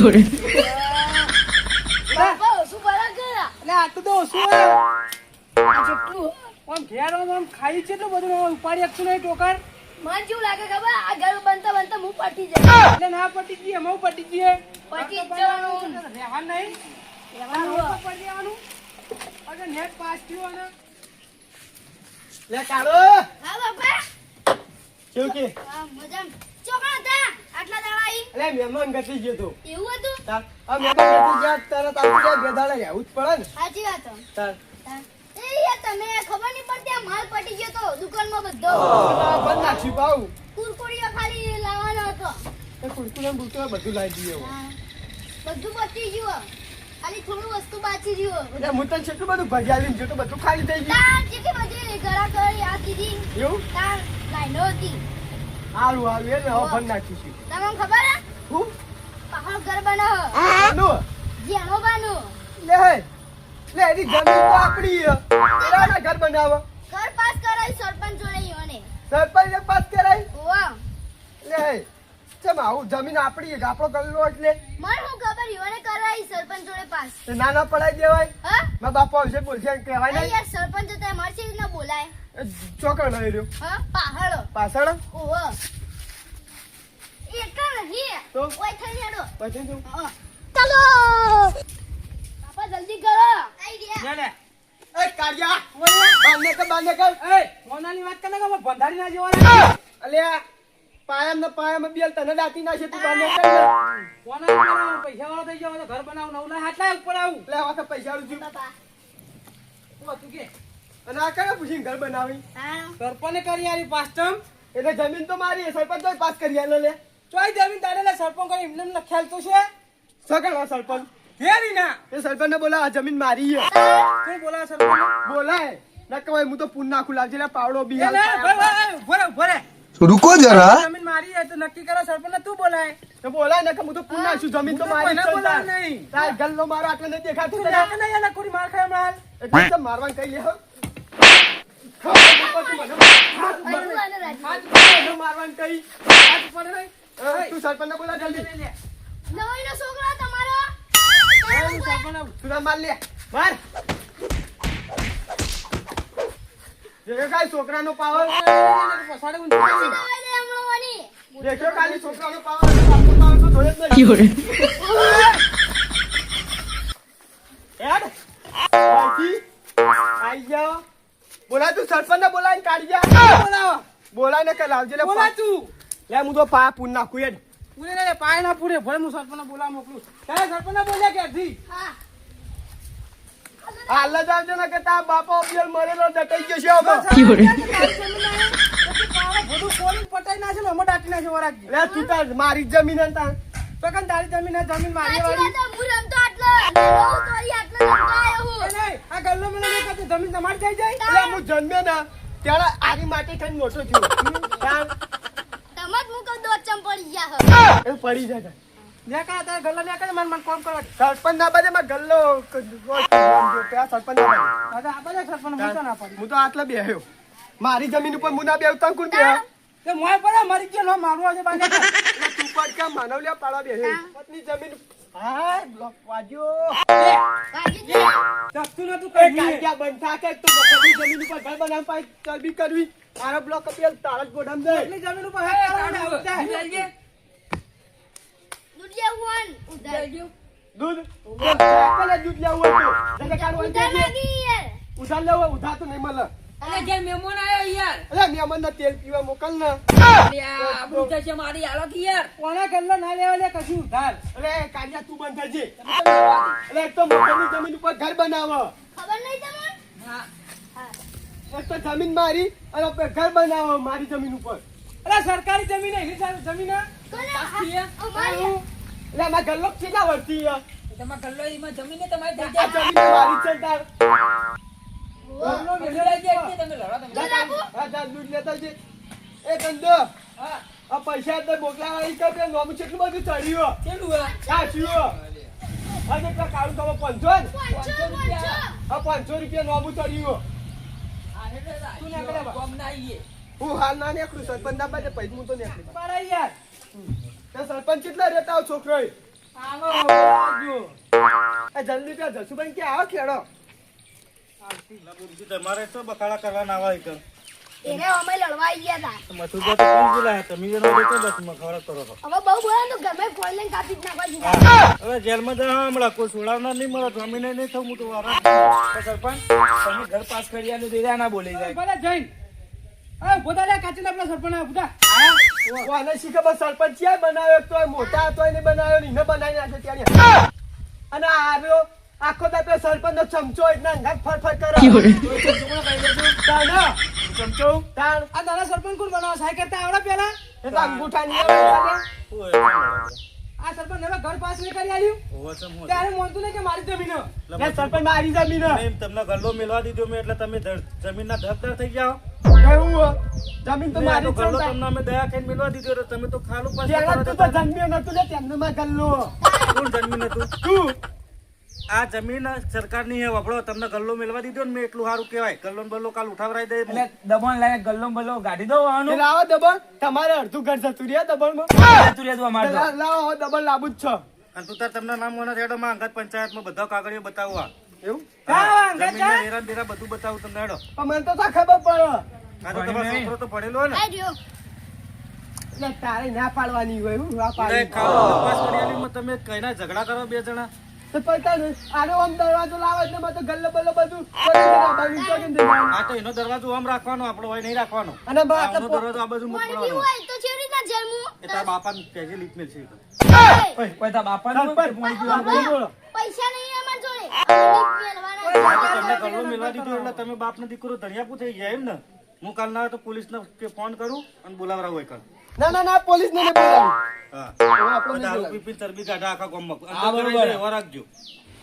એટલે આટલું તો ઓછું હોય આ જેટલું આમ ઘેર આમ આમ ખાઈ છે તો બધું ઉપાડી શકતું નહીં ટોકર મને લાગે ખબર આ ઘર બનતા બનતા હું પટી જાય એટલે ના પટી જઈએ મઉ પટી જઈએ પટી જવાનું. રહેવાનું નહીં રહેવાનું પડી જવાનું અગર નેટ પાસ થયો ને લે કાળો. હા બાપા. કેવું કે? હા મજામાં. ચોકણ હતા. આટલા દાડા આઈ અલે મહેમાન ગતિ ગયો તો. એવું હતું? તાર આ મહેમાન ગતિ ગયા તરત આપણે જાય બે દાડા રહેવું જ પડે ને. સાચી વાત તાર. એ તમે ખબર નહીં પડતી આ માલ પટી ગયો તો દુકાનમાં બધો. બંધ નાખ્યું પાઉં. કુરકુરીઓ ખાલી લાવવાનો હતો. એ કુરકુરા બુરકુરા બધું લાવી દઈએ બધું પતી ગયું. ખાલી થોડું વસ્તુ બાકી રહ્યું. એટલે હું તને કેટલું બધું લઈને તો બધું ખાલી થઈ ગયું. તાર જેટલી બધી ઘરા કરી આ દીધી. એવું? તાર લાઈનો હતી. સારું સારું એ ને હવે બંધ નાખીશું તમને ખબર હે? હું? પહાડ ઘર બનાવો. આનું જેનો બાનો. લે લે એની જમીન તો આપણી હે એના ઘર બનાવો. ઘર પાસ કરાય સરપંચ જોડે યોને સરપંચ પાસ કરાય? વાહ લે ચમ આવું જમીન આપણી હે આપણો ગલ્લો એટલે? મને હું ખબર? યોને કરાય સરપંચ જોડે પાસ. નાના પડાઈ દેવાય? હા? મા બાપા આવશે બોલશે કહેવાય નહીં? યાર સરપંચ તો મારે ના બોલાય. ચોકડ નહીં રહ્યો હા પાછળ. તો? ઓય થઈ હેડો. પછી તું ચાલો. પાપા જલ્દી કરો. એ કાળિયા. એ મોનાની વાત કરે કે બંધારી ના જવાના? અલ્યા પાયામ ને પાયામ બેલ તને દાટી નાખે તું પૈસા વાળો થઈ જાવ તો ઘર બનાવું નવું હાથ હાટલા ઉપર આવું. લે આ પૈસા વાળું જીવ બાપા. હતું કે? અને આ કને પૂછીને ઘર બનાવી. સરપંચ કરી આલી પાસ્ટમ. એટલે જમીન તો મારી સરપંચ તો પાસ કરી આલો લે. ચોય જમીન તારે લે સરપંચ કરી એમને ન તો છે? સગળવા સરપંચ. હેરી ના. એ સરપંચને બોલા જમીન મારી હે તું બોલા સરપંચ બોલાય. ના કવાય હું તો પૂન નાખું લાગજે લે પાવડો બી ભરે ભરે રૂકો જરા. જમીન મારી હે તો નક્કી કરો સરપંચ તું બોલાય. તો બોલાય ને હું તો પૂન નાખું જમીન તો મારી છે નહીં? તાર ગલ્લો મારો આટલો નથી દેખાતું તને. ના ના કોરી માર ખાય માર મારવાનું કઈ હે. તું સરપંચ બોલા જલ્દી નવાઈનો છોકરા તમારો માર લે માર કાંઈ છોકરાનો પાવર પસાડે વાની. દેખ્યો કાલી પાવર પાવર તો. બોલાય તું સરપંચ ને બોલાવીને કાઢી જા બોલાવા. બોલાય ને કે લાવજે લે બોલા તું. લે હું તો પા પૂન નાખું હેડ. પૂરે લે પાય ના પૂરે. ભલે હું સરપંચ બોલા મોકલું. તારે સરપંચ બોલ્યા ક્યારથી હા. હાલ જ આવજો ને કે તારા બાપો અબિયલ મરેલો દટાઈ ગયો છે હવે. બધું કોલી પટાઈ નાખે ને અમે દાટી છે વરાગજી લે તું તાર મારી જમીન ને તાર. તો કન તારી જમીન ને જમીન મારી વાળી. હું રમતો આટલો હતો, આટલો રમતો હું. આ ગલ્લો મને નહીં કહેતો, જમીન તમારી થઈ જાય? એટલે હું જન્મ્યો ને ત્યારે આરી માટે થઈને મોટો થયો. તાર તમ જ મુકો ચમ પડી ગયા હે. પડી જાય નેકા તારા ગલ્લો નેકા મને મને કોમ કરવા સરપંચ ના બાજુ માં ગલ્લો ક- સરપંચ ના બાજુ. આ બધા સરપંચ હું તો ના પાડી. હું તો આટલે બેહ્યો. મારી જમીન ઉપર મુના બેવતા કોણ બેહ? તે મોય પડે મરી ગયો નો મારવો છે બાને તું પર ક્યાં માનવ લ્યા પાડા બેહ્યો પત્ની જમીન હા બ્લોક વાજ્યો જપતું નતું કઈ કાંડિયા બંધ થા કે તું બકરી જમીન ઉપર ઘર બનાવ પાઈ ચરબી કરવી. મારો બ્લોક અપીલ તારા જ ગોડામ દે એટલી જમીન ઉપર હે થાય. દૂધ લેવું ઉધાર. દૂધ? પેલા દૂધ લેવું ઉધાર. લેવું ઉધાર તો નહીં મળે. અરે ઘેર મહેમાન આયો યાર. અરે મહેમાન ના તેલ પીવા મોકલ ને મારી હાલત યાર. કોના ગલ્લો ના લેવા લે કશું ઉધાર? અરે કાંડિયા તું બંધ થજે અરે એક તો મોકલની જમીન ઉપર ઘર બનાવો. ખબર નહીં તમને? એક તો જમીન મારી અને ઘર બનાવો મારી જમીન ઉપર. અરે સરકારી જમીન એની જમીન? અમારી. એટલે આમાં ગલ્લો કેટલા વર્ષથી? તમારા ગલ્લો એમાં જમીન તમારી જમીન મારી છે તાર. પૈસા તો મોકલાવા ઈ કે નોમ કેટલું બધું ચડ્યું કેટલું હે? અને આજે કાળું તમે પાંચસો, રૂપિયા પાંચસો રૂપિયા નોમું ચડ્યું તું ના કરે બા. કોમ ના આવીએ. હું હાલ ના નીકળું સરપંચ ના પૈસા હું તો નીકળું મારા યાર. તે સરપંચ કેટલા રહેતા આવો છોકરો જલ્દી ત્યાં જસુભાઈ ક્યાં આવો ખેડો? તમારે તો બકાળા કરવાના આવા એક એને અમે લડવા આવી ગયા હતા મથુરભાઈ તો કોણ બોલાયા તમે જેનો દેખો બસ મખવાડા કરો છો હવે બહુ બોલે તો ઘરમાં ફોન લઈને કાપી જ નાખવા દીધા. હવે જેલમાં જવા હમણાં. કોઈ છોડાવનાર નહીં મળે જમીને નહીં થવું તો વારા સરપંચ તમે ઘર પાસ કરી આલ્યું તો ના બોલી જાય. ભલે જૈન હા પોતા લે કાચીના પેલા સરપંચ પોતા. કોને શી ખબર? સરપંચ ક્યાં બનાવ્યો? તો મોટા હતો એને બનાવ્યો ને એને બનાવી નાખ્યો ત્યારે. અને આવ્યો આખો દાડો સરપંચ નો ચમચો એટલા અંગાત ફરફર કરે. ચમચો? તાણ. આ નાના સરપંચ કોણ બનાવો સાહેબ કરતા આવડે પેલા? એ તો અંગૂઠા ની આ સરપંચ હવે ઘર પાસ નહીં કરી આવ્યું ત્યારે મોનતું નહીં કે મારી જમીન. હે. સરપંચ મારી જમીન. તમને ગલ્લો મેળવા દીધો મેં એટલે તમે જમીન ના ધબધર થઈ જાઓ કેવું જમીન તો મારી ગલ્લો છે. તમને અમે દયા કરીને મેળવા દીધો તમે તો ખાલું પાસ તું તો જમીન નતું લે તેમનું માં ગલ્લો કોણ જમીન હતું તું. આ જમીન સરકારની હે વપડો તમને ગલ્લો મેળવા દીધો ને મેં એટલું સારું કહેવાય. ગલ્લો બલ્લો કાલ ઉઠાવરાઈ દે. એટલે દબણ લઈને ગલ્લો બલ્લો ગાડી દો આનું લાવો દબણ. તમારે અડધું ઘર જતું રહ્યા દબણમાં. જતું અમારે લાવો દબણ લાબુ જ છો. અને તું તાર તમને નામ મોના રેડો માં અંગત પંચાયતમાં બધા કાગળિયો બતાવવા એવું? હા, અંગત હેરાન બેરા બધું બતાવું તમને હેડો. પણ મને તો તા ખબર પડે. આ તો તમારો છોકરો તો પડેલો ને. રહ્યો. એટલે તારે ના પાડવાની હોય હું આ એટલે પાડી. તમે કઈના ઝઘડા કરો બે જણા. ને આનો આમ દરવાજો લાવે એટલે મેં તો ગલ્લો બલ્લો બધું. કરી દીધા, બાજુ ચોકીને દીધા. આ તો એનો દરવાજો આમ રાખવાનો આપણો હોય નહીં રાખવાનો. અને બા આ આટલા એનો પો- દરવાજો આ બાજુ મૂકવાનો હોય. તો કેવી રીતના જન્મું? એ તારા બાપાને કહેજે લીક મેલ છે. ઓય, કોઈ તારા બાપાનું સરપંચ, કોઈ પહોંચી આ પૈસા નહીં અમાર જોડે. તમને ગલ્લો મેળવા દીધો એટલે તમે બાપનો દીકરો ધણિયાપુ થઈ ગયા એમ ને? હું કાલ ના તો પોલીસ ને ફોન કરું અને બોલાવરા હોય ના ના ના પોલીસ ને બોલાવી દારૂ બોલાવી. પી કાઢા આખા ગામમાં. હા, બરોબર. બે રાખજો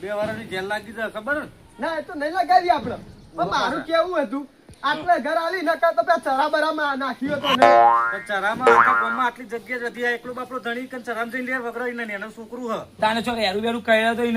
બે વારની જેલ લાગી જાય ખબર ના એ તો નહીં લગાવી આપણે. પણ મારું કેવું હતું? આટલે ઘર આલી નકર તો પેલા ચરા બરામાં નાખ્યો તો નહીં ચરામાં આખા ગામમાં આટલી જગ્યા જ હતી. આ એકલો બાપડો ધણી કે ચરામ જઈને લે વગરાઈ ને એનું છોકરું હ. તાને છો હેરું બેરું તો કહી હતું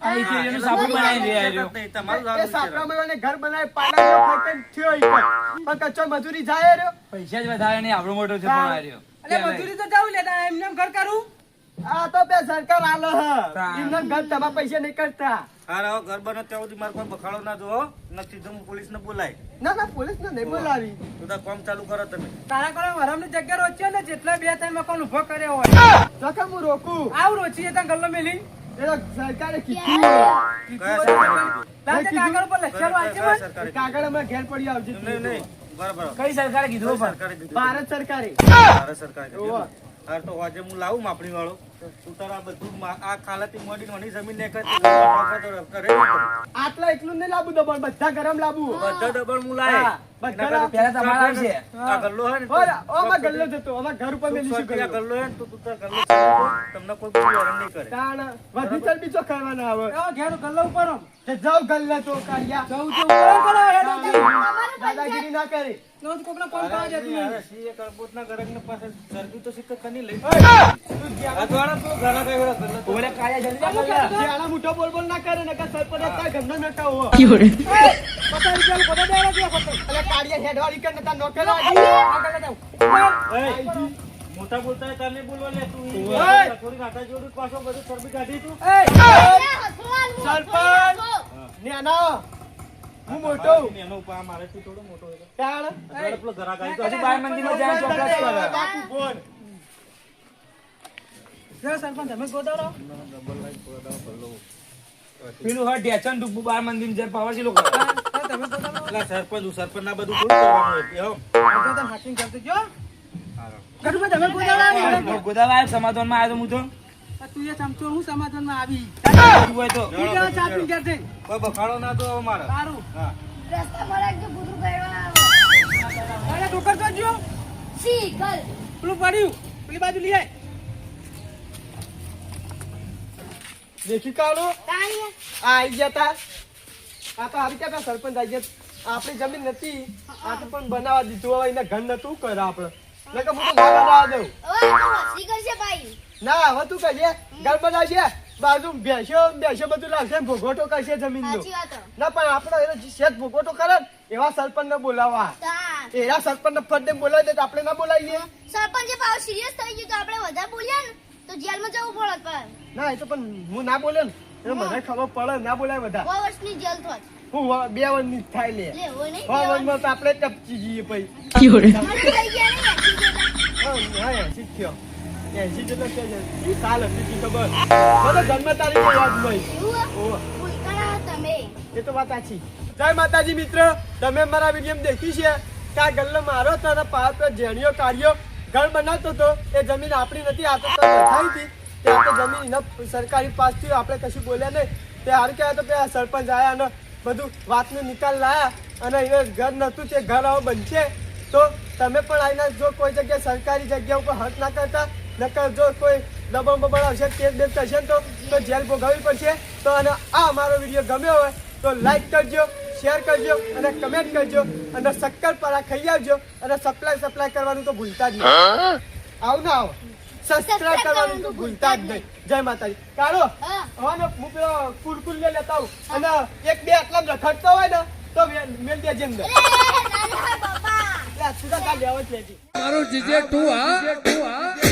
આ ઈથી એનું સાબુ બનાવી દે આર્યો. તમારું એ સાપરામાં એને ઘર બનાવી પાડા ખાઈ થયો પણ. કચ્છો મજૂરી જાય રહ્યો પૈસા જ વધારે નહીં આવડો મોટો છે પણ આર્યો. એટલે મજૂરી તો જાવું લેતા એમને ઘર કરું? આ તો બે સરકાર આલો હ. એમને ઘર તમારા પૈસા નહીં કરતા હા ઘર બને ત્યાં સુધી મારે કોઈ બખાડો ના જોવો. નથી તો હું પોલીસ ને બોલાય. ના ના પોલીસ ને નહીં બોલાવી. તો તાર કામ ચાલુ કરો તમે. તારા કરો વરમની જગ્યા રોચ્યો ને જેટલા બે ત્રણ મકાન ઊભો કર્યો હોય. જોકે હું રોકું. આવ રોચી ત્યાં ગલ્લો મેલી એ તો સરકારે કીધું. કાગળ પર વાંચે? કાગળ અમે ઘેર પડી આવજે નહીં નહીં. બરાબર. કઈ સરકારે કીધું ભારત સરકારે. ભારત સરકારે. હાર તો આજે હું લાવું માપણી વાળો તું ના બધું મા- આ ખાલાથી મોડી ઘણી જમીન ને કરે આટલા એકલું નહીં લાવવું દબાણ બધા ગરમ લાવવું બધા ડબલ હું લાય. બધા પેલા તમારા આવશે. આ ગલ્લો હોય ને તો- ઓલા, ગલ્લો જતો આમાં ઘર ઉપર મેલી શું રૂપિયા ગલ્લો? ગલ્લો તો તું તાર ગલ્લો તમને કોઈ બીજું હેરાન નહીં કરે. તાણ વધી ચરબી ચો ખાવાના આવે. આવો ઘેર ગલ્લો ઉપર તે જાવ ગલ્લા તો કાઢ્યા જવું તો ઉપર કરો હેડો દાદાગીરી ના કરે. રોજ કોકને ફોન કરવા જતું નહીં. અરે, સી એક અરબોતના ગરકને પાસે ચરબી તો સિક્કો કની લઈ મોટો બોલ બોલ ના કરે નકર સરપંચ હતા ઘરનો નકા હો પચાસ રૂપિયાનું બધા દેવા દ્યો, પચાસ. એટલે કાઢ્યા હેડવાળી કર નતા નોકર આગળ જાઓ. ઉપર. એય, મોટા બોલતા હોય તાર બોલવા લે તું થોડી નાટા જેવડું પાછો બધું ચરબી કાઢી તું સરપંચ નેના હું મોટો એનો થોડો મોટો હજુ મંદિરમાં જાય કરે. બાપુ બોલ જો સરપંચ તમે ગોદાવરો. પેલું ડૂબું બાર મંદિર જાય પાવાસી લોકો તમે ગોદાવરો. સરપંચ હું સરપંચ ના બધું કરવાનું હોય. તમે હાથીને કરતો જો. તમે ગોદાવરો. સમાધાનમાં આવ્યો હું તો તું એ ચમચો હું સમાધાનમાં આવી હોય તો તું કેવા ચા પીને ઘેર જઈને. કોઈ બખાડો ના તો મારે સારું હા આવે. અરે તો જો સી, ઘર. પેલું પડ્યું પેલી બાજુ લઈ આય દેખી તાણીએ. આઈ ગયા તા. આ તો આવી ગયા સરપંચ આઈ ગયા. આપણી જમીન નથી. આ તો પણ બનાવવા દીધું. હવે એના ઘર નતું કરે આપણે નકર હું તો ના બનાવવા દઉં. ના હવે તું કહીએ ઘર બનાવશે બાજુ બેસ્યો બેસ્યો બધું લાગશે ભોગોટો કરશે જમીન નો ના પણ આપણે એનો શેત ભોગોટો કરે એવા સરપંચ ને બોલાવવા. એવા સરપંચ ને ફરતે બોલાવી દે તો આપણે ના બોલાવીએ. સરપંચ સિરિયસ થઈ ગયું તો આપણે વધારે બોલ્યા ને? તો જેલમાં જવું પડે પણ. ના એ તો પણ હું ના બોલે ને એટલે મને ખબર પડે ના બોલાય બધા. સો વર્ષની જેલ થોત હું વ- બે વર્ષની જ થાય લે. લે હોય નહીં? સો વર્ષમાં તો આપણે ટપચી જઈએ પછી મને થઈ ગયા નહીં એસી જેટલા. હા, હા, એંસી જ થયો. એંસી જેટલો છે. ઈ સાલ હતી તી ખબર. મને જન્મ તારીખ યાદ નહીં. એવું હે? ઓહો, ભૂલકાણા તમે. એ તો વાત સાચી. જય માતાજી મિત્ર તમે મારા વીડિયો દેખી છે કે આ ગલ્લો મારો તારા પાર પર ઝેણીઓ કાઢ્યો. ઘર બનાવતો હતો, એ જમીન આપણી નથી, આ તો હતી. આપણે જમીન સરકારી પાસથી આપણે કશું બોલ્યા નહીં. તે હારું કહેવાય તો પેલા સરપંચ આવ્યા અને બધું વાતનો નિકાલ લાયા અને એને ઘર નહોતું, તે ઘર હવે બનશે. તો તમે પણ આવીને જો કોઈ જગ્યાએ સરકારી જગ્યા ઉપર હક ના કરતા, નકર જો કોઈ દબાણ બબાણ આવશે કેસ બેસ થશે તો તો જેલ ભોગવવી પડશે. તો અને આ અમારો વીડિયો ગમ્યો હોય, તો લાઈક કરજો શેર કરજો અને કમેન્ટ કરજો. અને શક્કરપારા ખાઈ આવજો અને સપ્લાય સપ્લાય કરવાનું તો ભૂલતા જ નહીં. આવ ના આવો. સબસ્ક્રાઇબ કરવાનું તો ભૂલતા જ નહીં. જય માતાજી. કારો હા. હવે હું પેલો કુરકુર લે લેતા આવું. અને એક બે આટલા રખડતો હોય ને તો મે- મેલ દેજે અંદર લેજે. જીજે હા? તું હા.